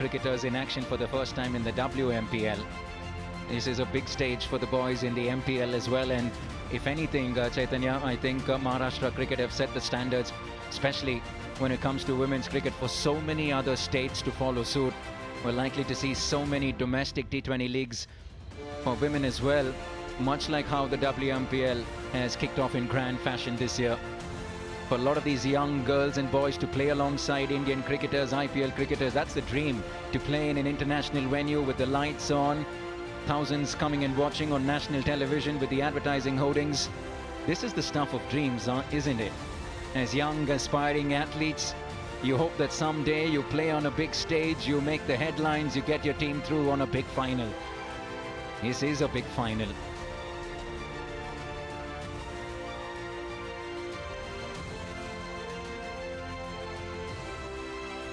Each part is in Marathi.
cricketers in action for the first time in the WMPL. This is a big stage for the boys in the MPL as well. And if anything, uh, Chaitanya, I think uh, Maharashtra cricket have set the standards, especially when it comes to women's cricket, for so many other states to follow suit. We're likely to see so many domestic T20 leagues for women as well, much like how the WMPL has kicked off in grand fashion this year. For a lot of these young girls and boys to play alongside Indian cricketers, IPL cricketers, that's the dream to play in an international venue with the lights on, thousands coming and watching on national television with the advertising hoardings. This is the stuff of dreams, uh, isn't it? As young, aspiring athletes, you hope that someday you play on a big stage, you make the headlines, you get your team through on a big final. This is a big final.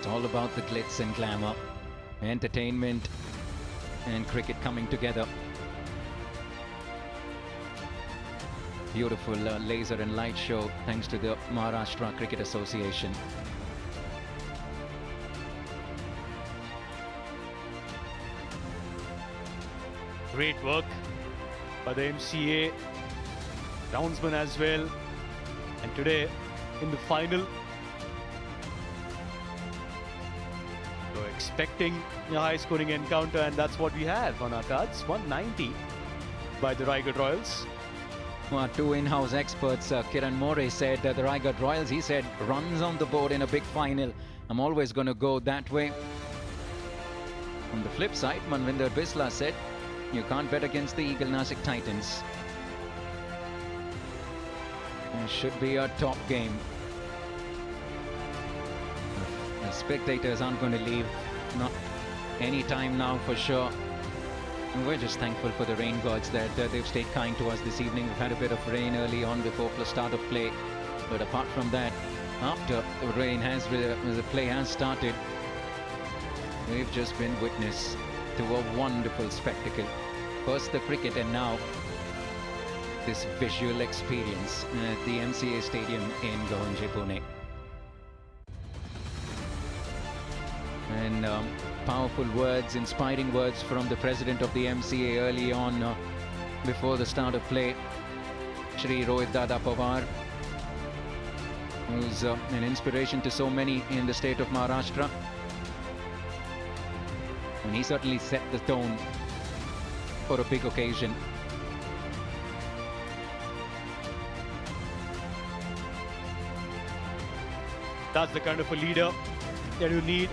All about the glitz and glamour, entertainment and cricket coming together. Beautiful uh, laser and light show thanks to the Maharashtra Cricket Association. Great work by the MCA, groundsman as well. And today in the final, we're expecting a high scoring encounter, and that's what we have on our cards 190 by the Raigad Royals. Well, two in-house experts, uh, Kiran More said that the Raigad Royals, he said, runs on the board in a big final. I'm always going to go that way. On the flip side, Manvinder Bisla said, you can't bet against the Eagle Nasik Titans. It should be a top game. The spectators aren't going to leave, not any time now for sure. And we're just thankful for the rain gods that uh, they've stayed kind to us this evening. We've had a bit of rain early on before the start of play. But apart from that, after the rain has, the play has started, we've just been witness to a wonderful spectacle. First the cricket and now this visual experience at the MCA Stadium in Gohanje, Pune. And um, powerful words, inspiring words from the president of the MCA early on uh, before the start of play, Shri Rohit Dada Pawar, who's uh, an inspiration to so many in the state of Maharashtra. And he certainly set the tone for a big occasion. That's the kind of a leader that you need.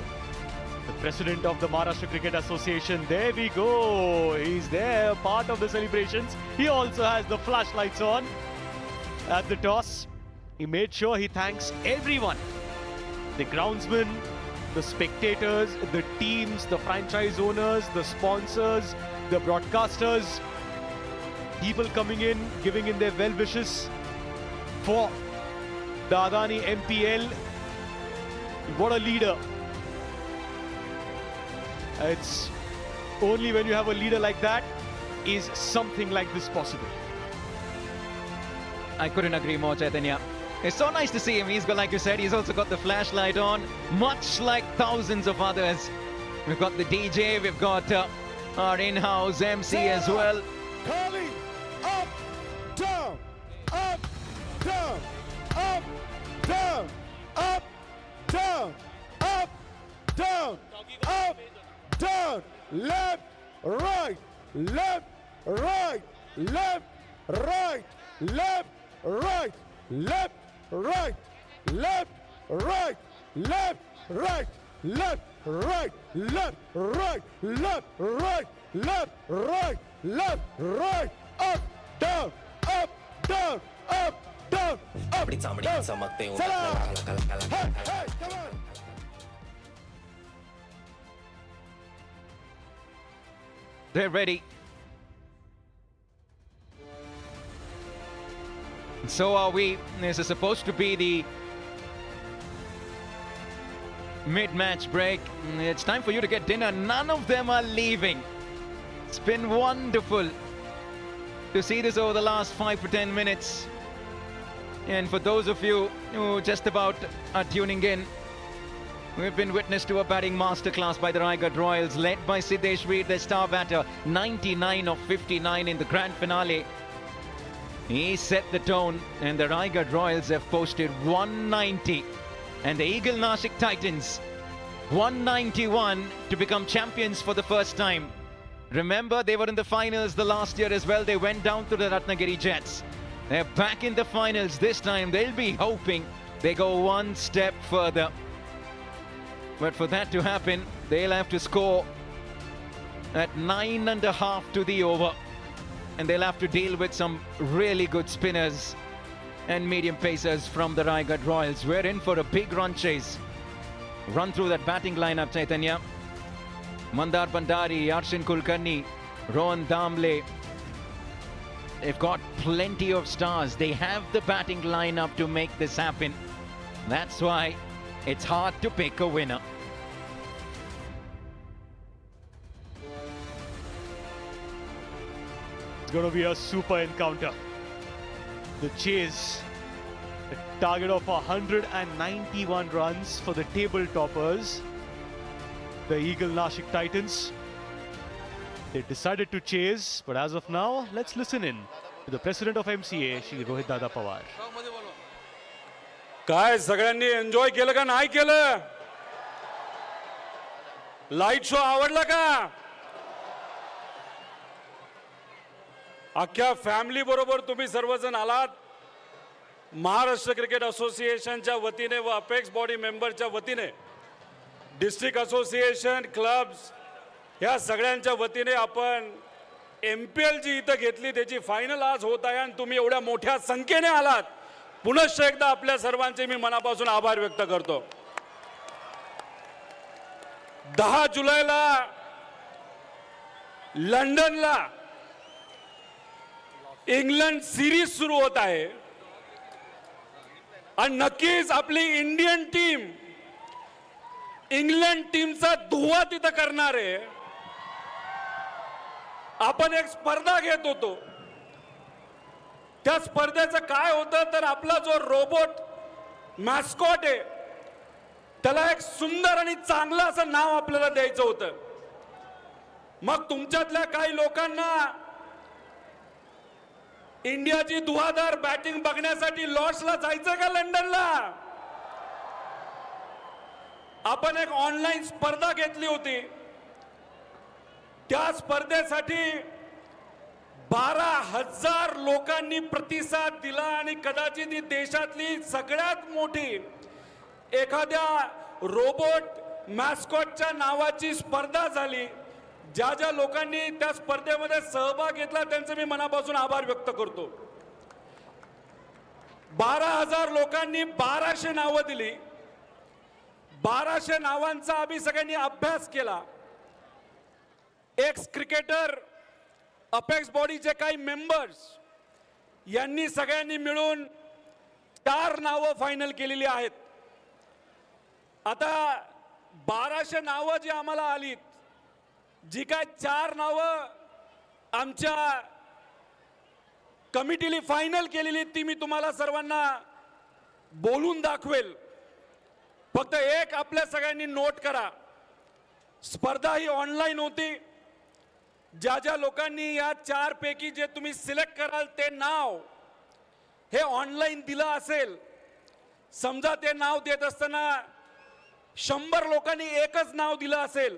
The president of the Maharashtra Cricket Association. There we go. He's there, part of the celebrations. He also has the flashlights on at the toss. He made sure he thanks everyone the groundsmen, the spectators, the teams, the franchise owners, the sponsors, the broadcasters, people coming in, giving in their well wishes for the Adani MPL. What a leader. It's only when you have a leader like that is something like this possible. I couldn't agree more, Chaitanya. It's so nice to see him. He's got, like you said, he's also got the flashlight on, much like thousands of others. We've got the DJ, we've got uh, our in-house MC as well. Curly, down, left, right, left, right, left, right, left, right, left, right, left, right, left, right, left, right, left, right, left, right, left, right, left, right, up, down, up, down, up, down, up, down. They're ready. And so are we. This is supposed to be the mid-match break. It's time for you to get dinner. None of them are leaving. It's been wonderful to see this over the last five to ten minutes. And for those of you who just about are tuning in, We've been witness to a batting masterclass by the Raigad Royals, led by Siddesh Reed, their star batter, 99 of 59 in the grand finale. He set the tone, and the Raigad Royals have posted 190, and the Eagle Nashik Titans 191 to become champions for the first time. Remember, they were in the finals the last year as well. They went down to the Ratnagiri Jets. They're back in the finals this time. They'll be hoping they go one step further. But for that to happen, they'll have to score at nine and a half to the over. And they'll have to deal with some really good spinners and medium pacers from the Raigad Royals. We're in for a big run chase. Run through that batting lineup, Chaitanya. Mandar Bandari, Yarshin Kulkarni, Rohan Damle. They've got plenty of stars. They have the batting lineup to make this happen. That's why it's hard to pick a winner. It's going to be a super encounter. The chase, a target of 191 runs for the table toppers, the Eagle Nashik Titans. They decided to chase, but as of now, let's listen in to the president of MCA, Shri Rohit Dada Pawar. काय सगळ्यांनी एन्जॉय केलं का? नाही केलं? लाइट शो आवडला का? अख्ख्या फॅमिली बरोबर तुम्ही सर्वजण आलात. महाराष्ट्र क्रिकेट असोसिएशनच्या वतीने व अपेक्स बॉडी मेंबरच्या वतीने डिस्ट्रिक्ट असोसिएशन क्लब्स ह्या सगळ्यांच्या वतीने आपण एम पी एल जी इथं घेतली. त्याची फायनल आज होत आहे आणि तुम्ही एवढ्या मोठ्या संख्येने आलात. पुनश्च एकदा आपल्या सर्वांचे मी मनापासून आभार व्यक्त करतो. दहा जुलैला लंडनला इंग्लंड सिरीज सुरू होत आहे. आणि नक्कीच आपली इंडियन टीम इंग्लंड टीमचा धुवा तिथं करणार आहे. आपण एक स्पर्धा घेत होतो. त्या स्पर्धेचं काय होतं तर आपला जो रोबोट मॅस्कॉट आहे त्याला एक सुंदर आणि चांगलं असं नाव आपल्याला द्यायचं होतं. मग तुमच्यातल्या काही लोकांना इंडियाची दुहादार बॅटिंग बघण्यासाठी लॉर्ड्सला जायचं का लंडनला? आपण एक ऑनलाईन स्पर्धा घेतली होती. त्या स्पर्धेसाठी बारा हजार लोकांनी प्रतिसाद दिला आणि कदाचित ही देशातली सगळ्यात मोठी एखाद्या रोबोट मॅस्कॉटच्या नावाची स्पर्धा झाली. ज्या ज्या लोकांनी त्या स्पर्धेमध्ये सहभाग घेतला त्यांचे मी मनापासून आभार व्यक्त करतो. बारा हजार लोकांनी बाराशे नावं दिली. बाराशे नावांचा आम्ही सगळ्यांनी अभ्यास केला. एक्स क्रिकेटर अपेक्स बॉडीचे काही मेंबर्स यांनी सगळ्यांनी मिळून चार नावं फायनल केलेली आहेत. आता बाराशे नावं जी आम्हाला आलीत जी काय चार नावं आमच्या कमिटीली फायनल केलेली ती मी तुम्हाला सर्वांना बोलून दाखवेल. फक्त एक आपल्या सगळ्यांनी नोट करा. स्पर्धा ही ऑनलाईन होती. ज्या ज्या लोकांनी या चारपैकी जे तुम्ही सिलेक्ट कराल ते नाव हे ऑनलाईन दिलं असेल समजा ते नाव देत असताना शंभर लोकांनी एकच नाव दिलं असेल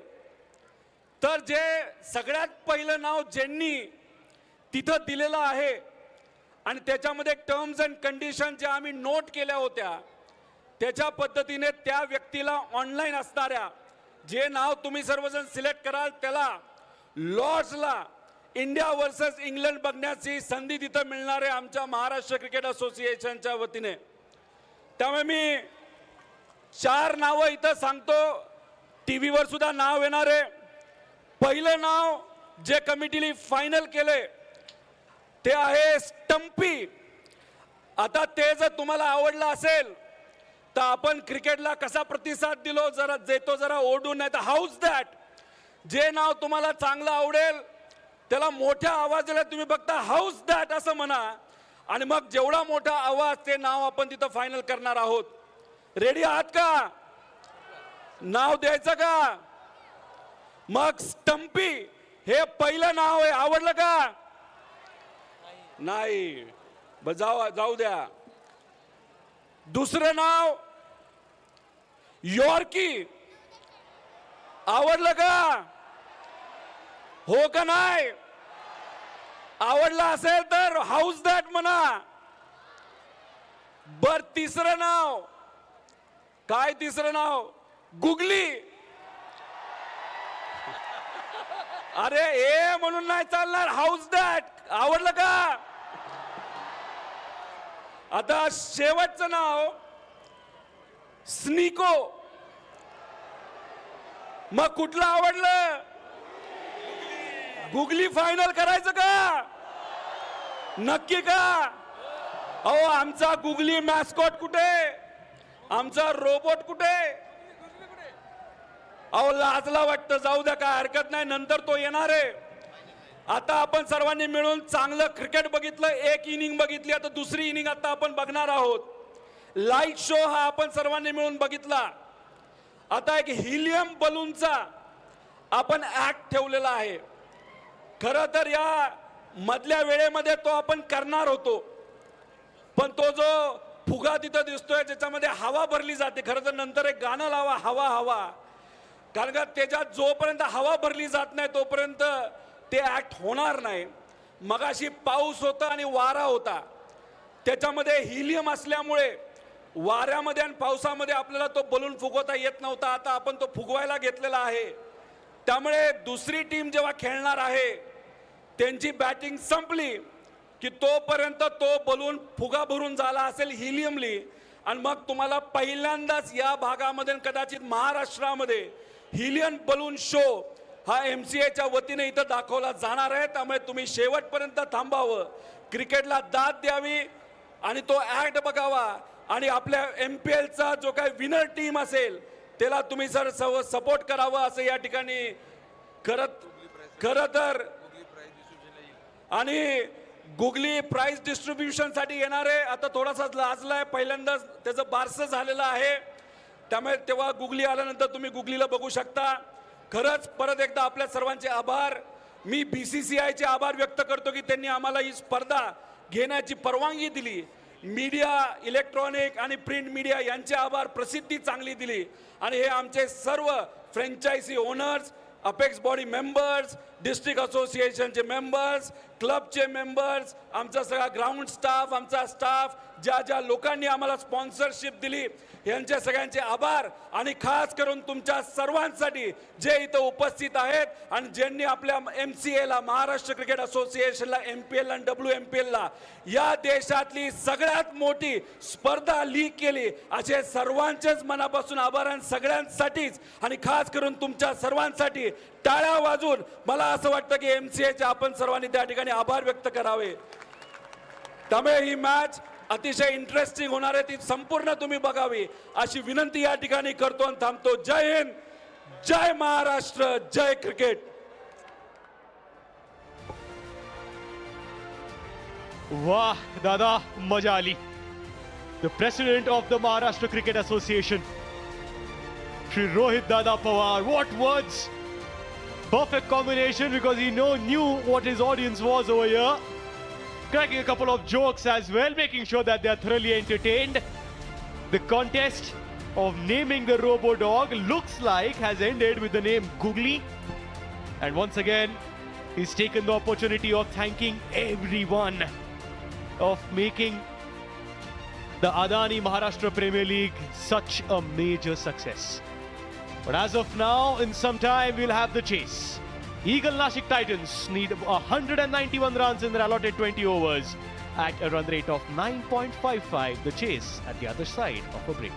तर जे सगळ्यात पहिलं नाव ज्यांनी तिथं दिलेलं आहे आणि त्याच्यामध्ये टर्म्स अँड कंडिशन ज्या आम्ही नोट केल्या होत्या त्याच्या पद्धतीने त्या व्यक्तीला ऑनलाईन असणाऱ्या जे नाव तुम्ही सर्वजण सिलेक्ट कराल त्याला लॉर्ड्सला इंडिया वर्सेस इंग्लंड बघण्याची संधी तिथं मिळणार आहे आमच्या महाराष्ट्र क्रिकेट असोसिएशनच्या वतीने. त्यामुळे मी चार नावं इथं सांगतो. टी व्हीवर सुद्धा नाव येणार आहे. पहिलं नाव जे कमिटीने फायनल केले ते आहे स्टम्पी आता ते जर तुम्हाला आवडलं असेल तर आपण क्रिकेटला कसा प्रतिसाद दिलो जरा देतो जरा ओढून नाही तर हाऊस दॅट जे नाव तुम्हाला चांगलं आवडेल त्याला मोठ्या आवाजाला तुम्ही बघता हाऊस दॅट असं म्हणा. आणि मग जेवढा मोठा आवाज ते नाव आपण तिथं फायनल करणार आहोत. रेडी आहात का? नाव द्यायचं का? मग स्टंपी हे पहिलं नाव आहे. आवडलं का? नाही. ब जाऊ जाऊ द्या. दुसरं नाव यॉर्की आवडलं का? हो का नाही? आवडला असेल तर हाऊस दॅट म्हणा. बर तिसरं नाव. काय तिसरं नाव? गुगली. अरे ए म्हणून नाही चालणार. हाऊस दॅट आवडलं का? आता शेवटचं नाव. स्निको मग कुठलं आवडलं? गुगली फायनल करायचं का? नक्की का? अहो आमचा गुगली मॅस्कॉट कुठे? आमचा रोबोट कुठे? अहो लाजला वाटतं. जाऊ द्या काय हरकत नाही. नंतर तो येणार आहे. आता आपण सर्वांनी मिळून चांगलं क्रिकेट बघितलं. एक इनिंग बघितली. आता दुसरी इनिंग आता आपण बघणार आहोत. लाइट शो हा आपण सर्वांनी मिळून बघितला. आता एक हिलियम बलूनचा आपण ऍक्ट ठेवलेला आहे. खरं तर या मधल्या वेळेमध्ये तो आपण करणार होतो. पण तो जो फुगा तिथं दिसतोय ज्याच्यामध्ये हवा भरली जाते खरं तर नंतर एक गाणं लावा हवा हवा. कारण का त्याच्यात जोपर्यंत हवा भरली जात नाही तोपर्यंत ते ॲक्ट होणार नाही. मगाशी पाऊस होता आणि वारा होता. त्याच्यामध्ये हिलियम असल्यामुळे वाऱ्यामध्ये आणि पावसामध्ये आपल्याला तो बलून फुगवता येत नव्हता. आता आपण तो फुगवायला घेतलेला आहे. त्यामुळे दुसरी टीम जेव्हा खेळणार आहे त्यांची बॅटिंग संपली की तोपर्यंत तो बलून फुगा भरून झाला असेल हिलियमली आणि मग तुम्हाला पहिल्यांदाच या भागामध्ये कदाचित महाराष्ट्रामध्ये हिलियन बलून शो हा एम सी एच्या वतीने इथं दाखवला जाणार आहे. त्यामुळे तुम्ही शेवटपर्यंत थांबावं. क्रिकेटला दाद द्यावी आणि तो ॲक्ट बघावा. आणि आपल्या एम पी एलचा जो काही विनर टीम असेल त्याला तुम्ही जर सपोर्ट करावं असं या ठिकाणी करत खरं तर आणि गुगली प्राइस डिस्ट्रीब्युशनसाठी येणार आहे आता थोडासा लाजलाय पहिल्यांदाच त्याचं बारसं झालेलं आहे. त्यामुळे तेव्हा गुगली आल्यानंतर तुम्ही गुगलीला बघू शकता. खरंच परत एकदा आपल्या सर्वांचे आभार. मी बी सी सी आयचे आभार व्यक्त करतो की त्यांनी आम्हाला ही स्पर्धा घेण्याची परवानगी दिली. मीडिया इलेक्ट्रॉनिक आणि प्रिंट मीडिया यांचे आभार प्रसिद्धी चांगली दिली. आणि हे आमचे सर्व franchise owners apex body members district असोसिएशनचे मेंबर्स क्लबचे मेंबर्स आमचा सगळा ग्राउंड स्टाफ आमचा स्टाफ ज्या ज्या लोकांनी आम्हाला स्पॉन्सरशिप दिली यांचे सगळ्यांचे आभार आणि खास करून तुमच्या सर्वांसाठी जे इथं उपस्थित आहेत आणि ज्यांनी आपल्या एम सी एला महाराष्ट्र क्रिकेट असोसिएशनला एम पी एल आणि डब्ल्यू एम पी एलला या देशातली सगळ्यात मोठी स्पर्धा लीग केली असे सर्वांचेच मनापासून आभार आणि सगळ्यांसाठीच आणि खास करून तुमच्या सर्वांसाठी टाळ्या वाजून मला असं वाटतं की एम सी एचे आपण सर्वांनी त्या ठिकाणी आभार व्यक्त करावे. त्यामुळे ही मॅच अतिशय इंटरेस्टिंग होणार आहे ती संपूर्ण तुम्ही बघावी. अशी विनंती या ठिकाणी करतो आणि थांबतो. जय हिंद जय महाराष्ट्र जय क्रिकेट. वाह दादा मजा आली. The president of the Maharashtra cricket association Shri Rohit Dada Pawar what words perfect combination because he know knew what his audience was over here. Cracking a couple of jokes as well making sure that they are thoroughly entertained. The contest of naming the robo dog looks like has ended with the name googly. And once again he's taken the opportunity of thanking everyone of making the Adani Maharashtra Premier League such a major success. But as of now, in some time, we'll have the chase. Eagle Nashik Titans need 191 runs in their allotted 20 overs at a run rate of 9.55. The chase at the other side of a break.